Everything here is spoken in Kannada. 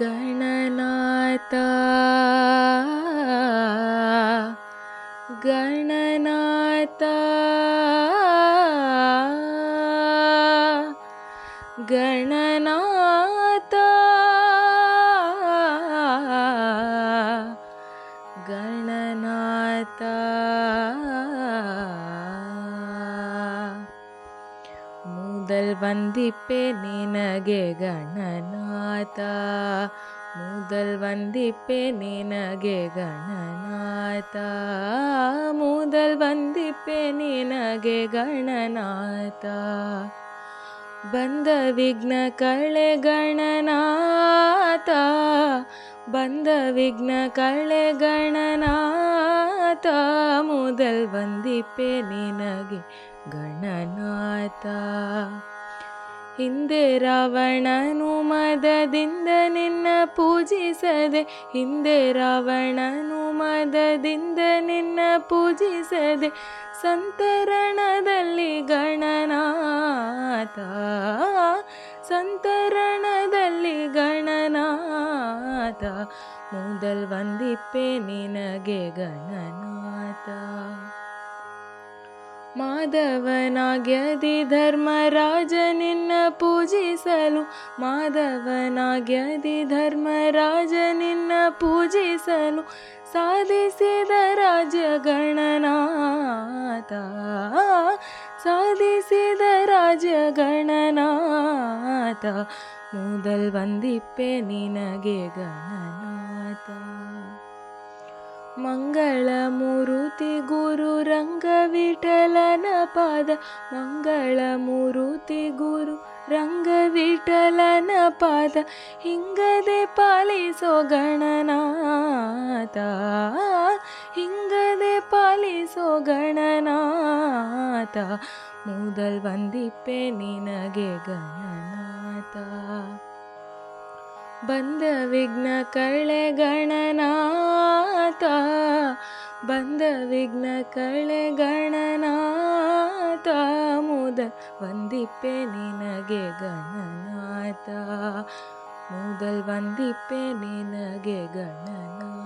गणनाता गणनाता गणनाता गणनाता ಮೊದಲ್ ವಂದಿಪ್ಪೆ ನಿನಗೆ ಗಣನಾಥ. ಮೊದಲ್ ವಂದಿಪ್ಪೆ ನಿನಗೆ ಗಣನಾಥ. ಮೊದಲ್ ವಂದಿಪ್ಪೆ ನಿನಗೆ ಗಣನಾಥ. ಬಂದ ವಿಘ್ನ ಕಳೆ ಗಣನಾಥ. ಬಂದ ವಿಘ್ನ ಕಳೆ ಗಣನಾಥ முதல் வந்திப்பே ನಿನಗೆ ಗಣನಾಥ ಹಿಂದೆ ರಾವಣನು ಮದದಿಂದ ನಿನ್ನ ಪೂಜಿಸದೆ ಹಿಂದೆ ರಾವಣನು ಮದದಿಂದ ನಿನ್ನ ಪೂಜಿಸದೆ ಸಂತರಣದಲ್ಲಿ ಗಣನಾಥ ಸಂತರಣದಲ್ಲಿ ಗಣನಾಥ ಮೊದಲ್ ವಂದಿಪ್ಪೆ ನಿನಗೆ ಗಣನಾಥ. ಮಾಧವನಾಗ್ಯದಿ ಧರ್ಮರಾಜ ನಿನ್ನ ಪೂಜಿಸಲು, ಮಾಧವನಾಗ್ಯದಿ ಧರ್ಮರಾಜ ನಿನ್ನ ಪೂಜಿಸಲು ಸಾಧಿಸಿದ ರಾಜ ಗಣನಾಥ. ಸಾಧಿಸಿದ ಗಣನಾಥ ಮೂದಲ್ ಬಂದಿಪ್ಪೆ ನಿನಗೆ ಗಣನಾಥ. ಮಂಗಳ ಮೂರುತಿ ಗುರು ರಂಗ ವಿಠಲನ ಪಾದ, ಮಂಗಳ ಮೂರುತಿ ಗುರು ರಂಗ ವಿಠಲನ ಪಾದ, ಹಿಂಗದೆ ಪಾಲಿಸೋ ಗಣನಾಥ. ಹಿಂಗದೆ ಪಾಲಿಸೋ ಗಣನಾಥ, ಮೂದಲ್ ಬಂದಿಪ್ಪೆ ನಿನಗೆ ಗಣನಾಥ. बन्दघ्न कर्ळे गणनाता बघ्न कळे गणनाता मोद वन्दीपे निनगे गणनाता मोदल वन्दीपे निनगे गणना